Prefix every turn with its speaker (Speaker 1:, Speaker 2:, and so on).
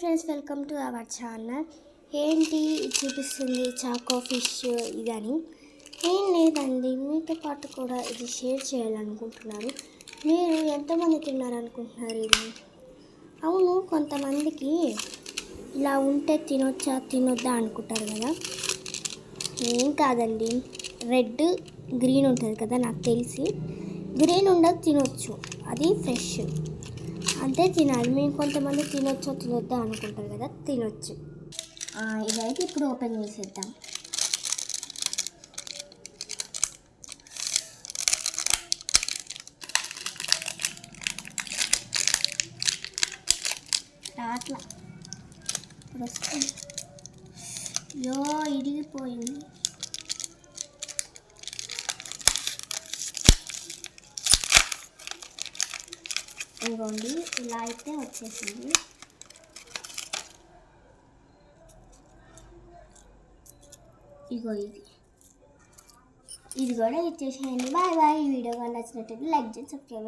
Speaker 1: Friends welcome to our channel. ఏంటి చూపిస్తుంది choco fish ఇదని? ఏం లేదండి మీతో పాటు కూడా ఇది షేర్ చేయాలనుకుంటున్నారు మీరు ఎంతమంది తిన్నారనుకుంటున్నారు ఇది? అవును కొంతమందికి ఇలా ఉంటే తినొచ్చా తినొద్దా అనుకుంటారు కదా? ఏం కాదండి రెడ్ గ్రీన్ ఉంటుంది కదా నాకు తెలిసి. గ్రీన్ ఉండదు తినొచ్చు. అది ఫ్రెష్. అంతే తినాలి. మేము కొంతమంది తినొచ్చో తినొద్దా అనుకుంటారు కదా తినొచ్చు. ఇదైతే ఇప్పుడు ఓపెన్ చేసేద్దాం. రాట్లా. ఇప్పుడు వస్తుంది. యో ఇరిగిపోయింది. ఇదిగోండి ఇలా అయితే వచ్చేసింది. ఇగో ఇది. ఇది కూడా ఇచ్చేసేయండి. Bye bye. ఈ వీడియో కానీ నచ్చినట్టయితే లైక్ చేసి సబ్స్క్రైబ్